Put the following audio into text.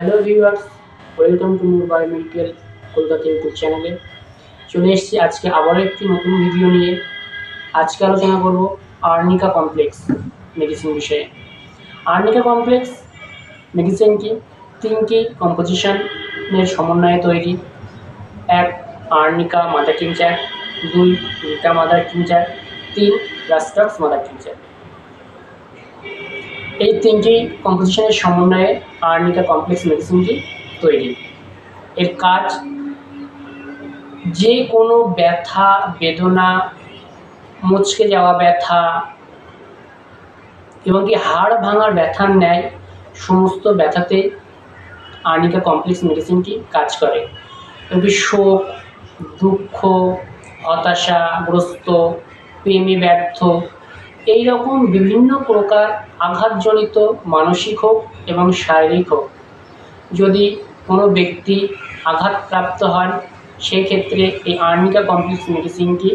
Hello viewers welcome to Moor biomedical Kolkata YouTube চ্যানেলে চলে এসেছি আজকে আবারও একটি নতুন ভিডিও নিয়ে। আজকে আলোচনা করব আর্নিকা কমপ্লেক্স মেডিসিন বিষয়ে। আর্নিকা কমপ্লেক্স মেডিসিনটি তিনটি কম্পোজিশনের সমন্বয়ে তৈরি। এক, আর্নিকা মাদার টিনচার দুই রিকা মাদার টিনচার তিন রাস্টাক্স মাদার টিনচার এই তিনটি কম্পোজিশনের সমন্বয়ে আর্নিকা কমপ্লেক্স মেডিসিনটি তৈরি। এর কাজ, যে কোনো ব্যথা, বেদনা, মুচকে যাওয়া ব্যথা এবং কি হাড় ভাঙার ব্যথার ন্যায় সমস্ত ব্যথাতে আর্নিকা কমপ্লেক্স মেডিসিনটি কাজ করে। এবং কি শোক, দুঃখ হতাশাগ্রস্ত প্রেমে ব্যর্থ এই রকম বিভিন্ন প্রকার আঘাতজনিত মানসিক হোক এবং শারীরিক হোক। যদি কোনো ব্যক্তি আঘাতপ্রাপ্ত হন সেক্ষেত্রে এই আর্নিকা কমপ্লেক্স মেডিসিনটি